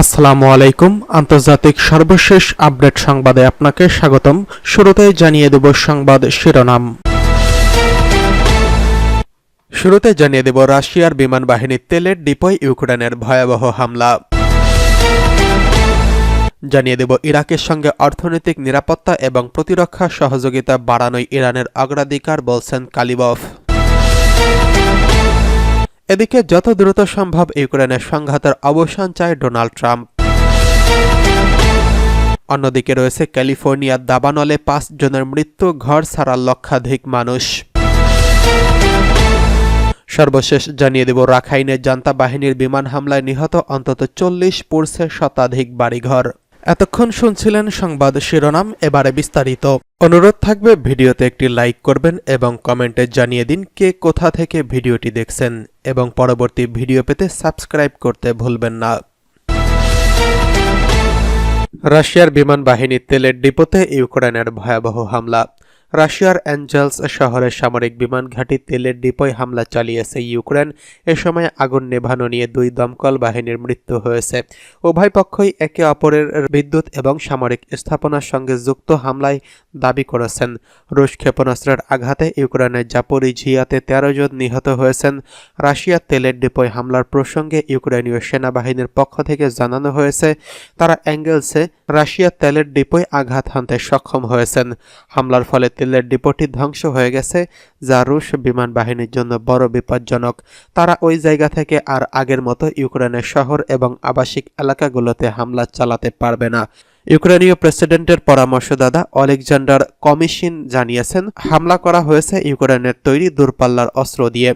আসসালামু আলাইকুম। আন্তর্জাতিক সর্বশেষ আপডেট সংবাদে আপনাকে স্বাগতম। শুরুতেই জানিয়ে দেব সংবাদ শিরোনাম। শুরুতে জানিয়ে দেব রাশিয়ার বিমান বাহিনীর তেলের ডিপোয় ইউক্রেনের ভয়াবহ হামলা। জানিয়ে দেব, ইরাকের সঙ্গে অর্থনৈতিক নিরাপত্তা এবং প্রতিরক্ষা সহযোগিতা বাড়ানোই ইরানের অগ্রাধিকার বলছেন কালিবফ। এদিকে যত দ্রুত সম্ভব ইউক্রেনের সংঘাতের অবসান চায় ডোনাল্ড ট্রাম্প। অন্যদিকে রয়েছে ক্যালিফোর্নিয়ার দাবানলে পাঁচ জনের মৃত্যু, ঘর ছাড়া লক্ষাধিক মানুষ। সর্বশেষ জানিয়ে দেব, রাখাইনের জান্তা বাহিনীর বিমান হামলায় নিহত অন্তত চল্লিশ পড়ছে শতাধিক বাড়িঘর। এতক্ষণ শুনছিলেন সংবাদ শিরোনাম, এবারে বিস্তারিত। অনুরোধ থাকবে, ভিডিওতে একটি লাইক করবেন এবং কমেন্টে জানিয়ে দিন কে কোথা থেকে ভিডিওটি দেখছেন এবং পরবর্তী ভিডিও পেতে সাবস্ক্রাইব করতে ভুলবেন না। রাশিয়ার বিমান বাহিনীর তেলের ডিপোতে ইউক্রেনের ভয়াবহ হামলা। রাশিয়ার অ্যাঞ্জেলস শহরের সামরিক বিমান ঘাঁটি তেলের ডিপোয় হামলা চালিয়েছে ইউক্রেন। এ সময় আগুন নেভানো নিয়ে দুই দমকল বাহিনীর মৃত্যু হয়েছে। উভয় পক্ষই একে অপরের বিদ্যুৎ এবং সামরিক স্থাপনার সঙ্গে যুক্ত হামলায় দাবি করেছেন। রুশ ক্ষেপণাস্ত্রের আঘাতে ইউক্রেনের জাপোরিঝিয়াতে তেরো জন নিহত হয়েছেন। রাশিয়ার তেলের ডিপোয় হামলার প্রসঙ্গে ইউক্রেনীয় সেনাবাহিনীর পক্ষ থেকে জানানো হয়েছে, তারা অ্যাঙ্গেলসে রাশিয়ার তেলের ডিপোয় আঘাত হানতে সক্ষম হয়েছেন। হামলার ফলে তেলের ডিপোটি ধ্বংস হয়ে গেছে, যা রুশ বিমান বাহিনীর জন্য বড় বিপজ্জনক। তারা ওই জায়গা থেকে আর আগের মতো ইউক্রেনের শহর এবং আবাসিক এলাকাগুলোতে হামলা চালাতে পারবে না। ইউক্রেনীয় প্রেসিডেন্টের পরামর্শদাতা অলেকজান্ডার কমিশন জানিয়েছেন, হামলা করা হয়েছে ইউক্রেনের তৈরি দূরপাল্লার অস্ত্র দিয়ে।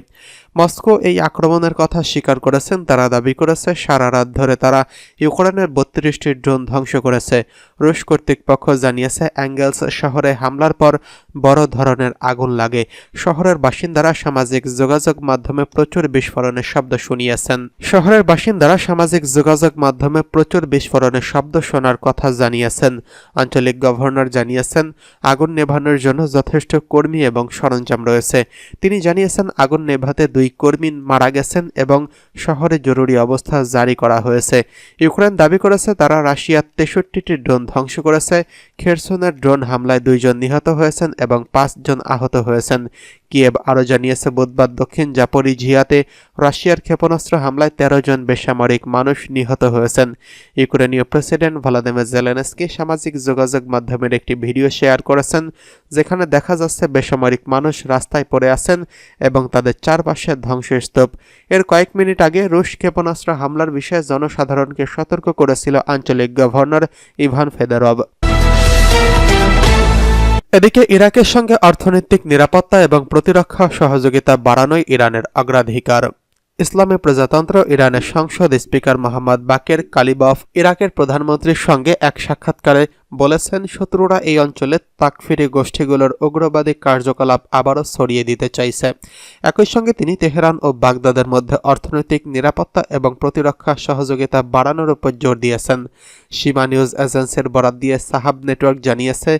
মস্কো এই আক্রমণের কথা স্বীকার করেছেন। তারা দাবি করেছে, সারা রাত ধরে তারা ইউক্রেনের বত্রিশটি ড্রোন ধ্বংস করেছে। রুশ কর্তৃপক্ষ জানিয়েছে, অ্যাঙ্গেলস শহরে হামলার পর বড় ধরনের আগুন লাগে। শহরের বাসিন্দারা সামাজিক যোগাযোগ মাধ্যমে প্রচুর বিস্ফোরণের শব্দ শুনিয়েছেন। শহরের বাসিন্দারা সামাজিক যোগাযোগ মাধ্যমে প্রচুর বিস্ফোরণের শব্দ শোনার কথা জানিয়েছেন। আঞ্চলিক গভর্নর জানিয়েছেন, আগুন নেভানোর জন্য যথেষ্ট কর্মী এবং সরঞ্জাম রয়েছে। তিনি জানিয়েছেন, আগুন নেভাতে দুই কর্মী মারা গেছেন এবং শহরে জরুরি অবস্থা জারি করা হয়েছে। ইউক্রেন দাবি করেছে তারা রাশিয়ার তেষট্টিটি ড্রোন ধ্বংস করেছে। খেরসনের ড্রোন হামলায় দুইজন নিহত হয়েছেন এবং পাঁচজন আহত হয়েছেন। কিয়েভ আরও জানিয়েছে, বুধবার দক্ষিণ জাপরি জাপরিঝিয়াতে রাশিয়ার ক্ষেপণাস্ত্র হামলায় তেরো জন বেসামরিক মানুষ নিহত হয়েছেন। ইউক্রেনীয় প্রেসিডেন্ট ভলাদিমির জেলেনস্কি সামাজিক যোগাযোগ মাধ্যমের একটি ভিডিও শেয়ার করেছেন, যেখানে দেখা যাচ্ছে বেসামরিক মানুষ রাস্তায় পড়ে আছেন এবং তাদের চারপাশে ধ্বংসস্তূপ। এর কয়েক মিনিট আগে রুশ ক্ষেপণাস্ত্র হামলার বিষয়ে জনসাধারণকে সতর্ক করেছিল আঞ্চলিক গভর্নর ইভান ফেদারভ। এদিকে ইরাকের সঙ্গে অর্থনৈতিক নিরাপত্তা এবং প্রতিরক্ষা সহযোগিতা বাড়ানোই ইরানের অগ্রাধিকার। ইসলামী প্রজাতন্ত্র ইরানের সংসদ স্পিকার মোহাম্মদ বাকের কালিবফ ইরাকের প্রধানমন্ত্রীর সঙ্গে এক সাক্ষাৎকারে বলেছেন, শত্রুরা এই অঞ্চলে তাকফিরি গোষ্ঠীগুলোর উগ্রবাদী কার্যকলাপ আবারও ছড়িয়ে দিতে চাইছে। একই সঙ্গে তিনি তেহরান ও বাগদাদের মধ্যে অর্থনৈতিক নিরাপত্তা এবং প্রতিরক্ষা সহযোগিতা বাড়ানোর উপর জোর দিয়েছেন। সীমা নিউজ এজেন্সির বরাদ দিয়ে সাহাব নেটওয়ার্ক জানিয়েছে,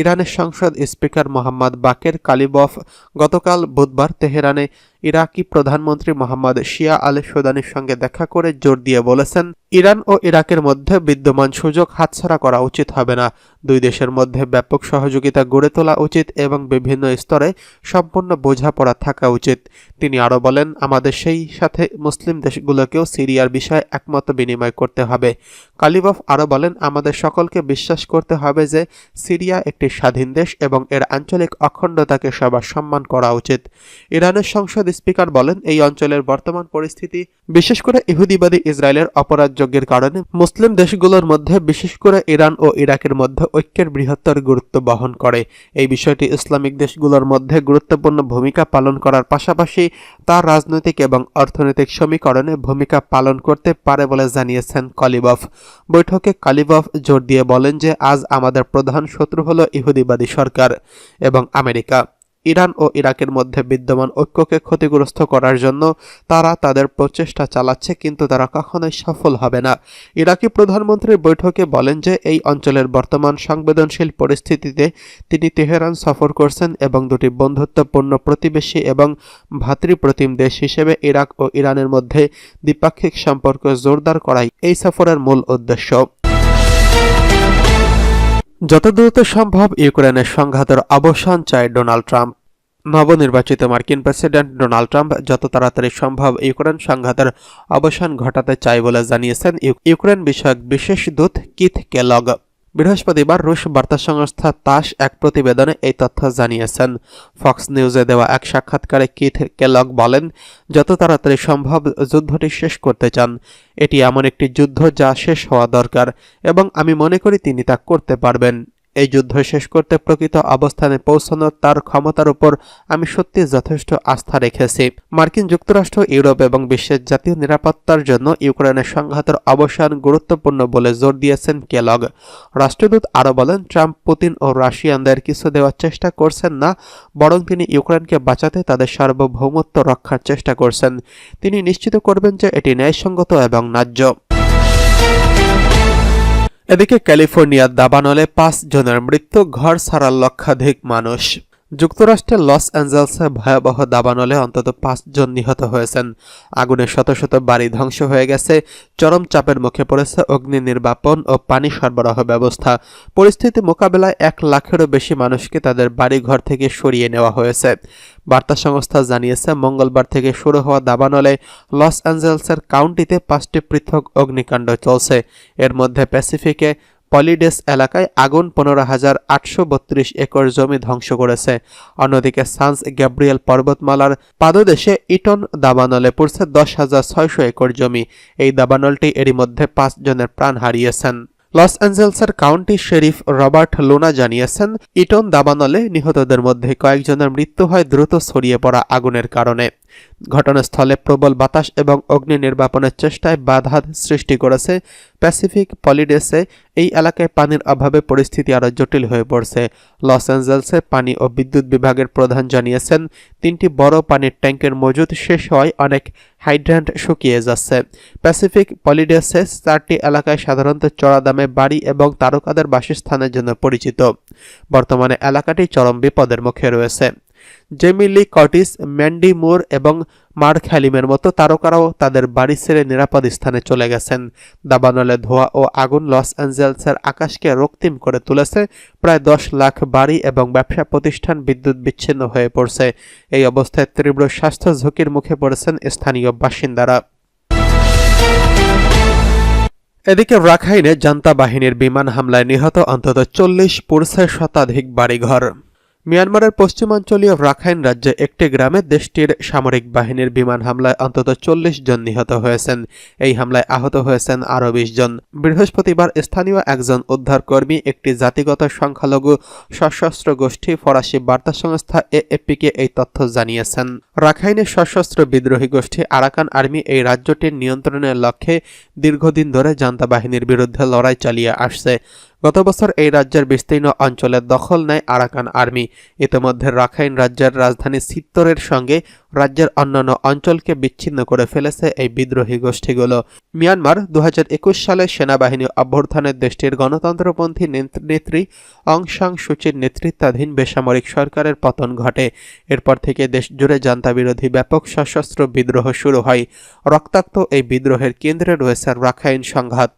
ইরানের সংসদ স্পিকার মোহাম্মদ বাকের কালিবফ গতকাল বুধবার তেহরানে ইরাকি প্রধানমন্ত্রী মোহাম্মদ শিয়া আল সুদানির সঙ্গে দেখা করে জোর দিয়ে বলেছেন, ইরান ও ইরাকের মধ্যে বিদ্যমান সুযোগ হাতছাড়া করা উচিত হবে না দুই দেশের মধ্যে ব্যাপক সহযোগিতা গড়ে তোলা উচিত এবং বিভিন্ন স্তরে সম্পূর্ণ বোঝাপড়া থাকা উচিত। তিনি আরও বলেন, আমাদের সেই সাথে মুসলিম দেশগুলোকেও সিরিয়ার বিষয়ে একমত বিনিময় করতে হবে। কালিবফ আরও বলেন, আমাদের সকলকে বিশ্বাস করতে হবে যে সিরিয়া একটি স্বাধীন দেশ এবং এর আঞ্চলিক অখণ্ডতাকে সবার সম্মান করা উচিত। ইরানের সংসদ স্পিকার বলেন, এই অঞ্চলের বর্তমান পরিস্থিতি, বিশেষ করে ইহুদিবাদী ইসরায়েলের অপরাধযোগ্যের কারণে মুসলিম দেশগুলোর মধ্যে, বিশেষ করে ইরান ও ইরাকের মধ্যে ঐক্যের বৃহত্তর গুরুত্ব বহন করে। এই বিষয়টি ইসলামিক দেশগুলোর মধ্যে গুরুত্বপূর্ণ ভূমিকা পালন করার পাশাপাশি তার রাজনৈতিক এবং অর্থনৈতিক সমীকরণে ভূমিকা পালন করতে পারে বলে জানিয়েছেন কলিবফ। বৈঠকে কালিবফ জোর দিয়ে বলেন যে, আজ আমাদের প্রধান শত্রু হল ইহুদিবাদী সরকার এবং আমেরিকা। ইরান ও ইরাকের মধ্যে বিদ্যমান ঐক্যকে ক্ষতিগ্রস্ত করার জন্য তারা তাদের প্রচেষ্টা চালাচ্ছে, কিন্তু তারা কখনোই সফল হবে না। ইরাকি প্রধানমন্ত্রীর বৈঠকে বলেন যে, এই অঞ্চলের বর্তমান সংবেদনশীল পরিস্থিতিতে তিনি তেহরান সফর করছেন এবং দুটি বন্ধুত্বপূর্ণ প্রতিবেশী এবং ভাতৃপ্রতিম দেশ হিসেবে ইরাক ও ইরানের মধ্যে দ্বিপাক্ষিক সম্পর্ক জোরদার করাই এই সফরের মূল উদ্দেশ্য। যত দ্রুত সম্ভব ইউক্রেনের সংঘাতের অবসান চায় ডোনাল্ড ট্রাম্প। নবনির্বাচিত মার্কিন প্রেসিডেন্ট ডোনাল্ড ট্রাম্প যত তাড়াতাড়ি সম্ভব ইউক্রেন সংঘাতের অবসান ঘটাতে চায় বলে জানিয়েছেন ইউ- ইউক্রেন বিষয়ক বিশেষ দূত কিথ কেলগ। বৃহস্পতিবার রুশ বার্তা সংস্থা তাস এক প্রতিবেদনে এই তথ্য জানিয়েছেন। ফক্স নিউজে দেওয়া এক সাক্ষাৎকারে কিথ কেলক বলেন, যত তাড়াতাড়ি সম্ভব যুদ্ধটি শেষ করতে চান। এটি এমন একটি যুদ্ধ যা শেষ হওয়া দরকার এবং আমি মনে করি তিনি তা করতে পারবেন। এই যুদ্ধ শেষ করতে প্রকৃত অবস্থানে পৌঁছানোর তার ক্ষমতার উপর আমি সত্যি যথেষ্ট আস্থা রেখেছি। মার্কিন যুক্তরাষ্ট্র, ইউরোপ এবং বিশ্বের জাতীয় নিরাপত্তার জন্য ইউক্রেনের সংঘাতের অবসান গুরুত্বপূর্ণ বলে জোর দিয়েছেন কেলগ। রাষ্ট্রদূত আরও বলেন, ট্রাম্প, পুতিন ও রাশিয়ানদের কিছু দেওয়ার চেষ্টা করছেন না, বরং তিনি ইউক্রেনকে বাঁচাতে তাদের সার্বভৌমত্ব রক্ষার চেষ্টা করছেন। তিনি নিশ্চিত করবেন যে এটি ন্যায়সঙ্গত এবং ন্যায্য। এদিকে ক্যালিফোর্নিয়ার দাবানলে পাঁচ জনের মৃত্যু ঘর ছাড়ার লক্ষাধিক মানুষ। যুক্তরাষ্ট্রের লস অ্যাঞ্জেলসে ভয়াবহ দাবানলে অন্তত পাঁচজন নিহত হয়েছেন। আগুনে শত শত বাড়ি ধ্বংস হয়ে গেছে, চরম চাপের মুখে পড়েছে অগ্নি নির্বাপন ও পানি সরবরাহ ব্যবস্থা। পরিস্থিতি মোকাবেলায় এক লাখেরও বেশি মানুষকে তাদের বাড়িঘর থেকে সরিয়ে নেওয়া হয়েছে। বার্তা সংস্থা জানিয়েছে, মঙ্গলবার থেকে শুরু হওয়া দাবানলে লস অ্যাঞ্জেলসের কাউন্টিতে পাঁচটি পৃথক অগ্নিকাণ্ড চলছে। এর মধ্যে প্যাসিফিকে পলিডেস এলাকায় আগুন পনেরো হাজার আটশো একর জমি ধ্বংস করেছে। অন্যদিকে সান্স গ্যাব্রিয়েল পর্বতমালার পাদদেশে ইটন দাবানলে পড়ছে দশ হাজার ছয়শো একর জমি। এই দাবানলটি এরই মধ্যে পাঁচ জনের প্রাণ হারিয়েছেন। লস অ্যাঞ্জেলসের কাউন্টি শেরিফ রবার্ট লোনা জানিয়েছেন, ইটন দাবানলে নিহতদের মধ্যে কয়েকজনের মৃত্যু হয় দ্রুত ছড়িয়ে পড়া আগুনের কারণে। ঘটনাস্থলে প্রবল বাতাস এবং অগ্নি নির্বাপনের চেষ্টায় বাধা সৃষ্টি করেছে প্যাসিফিক পলিডেসে। এই এলাকায় পানির অভাবে পরিস্থিতি আরও জটিল হয়ে পড়ছে। লস অ্যাঞ্জেলসে পানি ও বিদ্যুৎ বিভাগের প্রধান জানিয়েছেন, তিনটি বড় পানির ট্যাঙ্কের মজুদ শেষ হওয়ায় অনেক হাইড্রান্ট শুকিয়ে যাচ্ছে। প্যাসিফিক পলিডেসে চারটি এলাকায় সাধারণত চড়া দামে বাড়ি এবং তারকাদের বাসস্থানের জন্য পরিচিত। বর্তমানে এলাকাটি চরম বিপদের মুখে রয়েছে। জেমি লি কর্টিস, ম্যান্ডি মুর এবং মার্ক হ্যালিমের মতো তারকারাও তাদের বাড়ি ছেড়ে নিরাপদ স্থানে চলে গেছেন। দাবানলে ধোয়া ও আগুন লস অ্যাঞ্জেলসের আকাশকে রক্তিম করে তুলেছে। প্রায় দশ লাখ বাড়ি এবং ব্যবসা প্রতিষ্ঠান বিদ্যুৎ বিচ্ছিন্ন হয়ে পড়ছে। এই অবস্থায় তীব্র স্বাস্থ্য ঝুঁকির মুখে পড়েছেন স্থানীয় বাসিন্দারা। এদিকে রাখাইনে জান্তা বাহিনীর বিমান হামলায় নিহত অন্তত চল্লিশ পুরুষে শতাধিক বাড়িঘর। মিয়ানমারের পশ্চিমাঞ্চলীয় রাখাইন রাজ্যে একটি গ্রামে দেশটির সামরিক বাহিনীর বিমান হামলায় অন্তত চল্লিশ জন নিহত হয়েছেন। এই হামলায় আহত হয়েছেন আরও বিশ জন। বৃহস্পতিবার স্থানীয় একজন উদ্ধারকর্মী একটি জাতিগত সংখ্যালঘু সশস্ত্র গোষ্ঠী ফরাসি বার্তা সংস্থা এএফপিকে এই তথ্য জানিয়েছেন। রাখাইনের সশস্ত্র বিদ্রোহী গোষ্ঠী আরাকান আর্মি এই রাজ্যটির নিয়ন্ত্রণের লক্ষ্যে দীর্ঘদিন ধরে জান্তা বাহিনীর বিরুদ্ধে লড়াই চালিয়ে আসছে। গত বছর এই রাজ্যের বিস্তীর্ণ অঞ্চলের দখল নেয় আরাকান আর্মি। ইতিমধ্যে রাখাইন রাজ্যের রাজধানী সিত্তরের সঙ্গে রাজ্যের অন্যান্য অঞ্চলকে বিচ্ছিন্ন করে ফেলেছে এই বিদ্রোহী গোষ্ঠীগুলো। মিয়ানমার দু হাজার একুশ সালে সেনাবাহিনী অভ্যর্থনের দেশটির গণতন্ত্রপন্থী নেত্রী, অং সাং সুচির নেতৃত্বাধীন বেসামরিক সরকারের পতন ঘটে। এরপর থেকে দেশ জুড়ে জান্তা বিরোধী ব্যাপক সশস্ত্র বিদ্রোহ শুরু হয়। রক্তাক্ত এই বিদ্রোহের কেন্দ্রে রয়েছে রাখাইন সংঘাত।